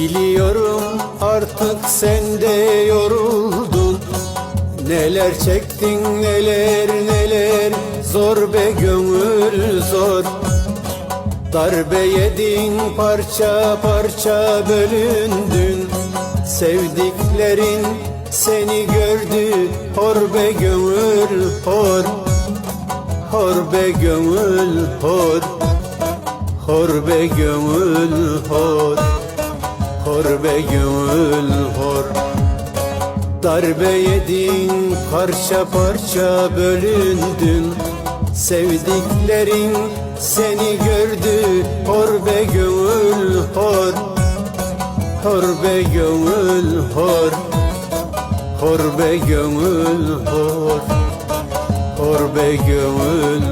Biliyorum artık sen de yoruldun. Neler çektin neler neler. Zor be gönül zor. Darbe yedin parça parça bölündün. Sevdiklerin seni gördü Hor be gönül hor. Hor be gönül hor. Hor be gönül hor Hor be gönül hor. Darbe yedin parça parça bölündün. Sevdiklerin seni gördü Hor be gönül hor. Hor be gönül hor. Hor be gönül hor. Hor be gönül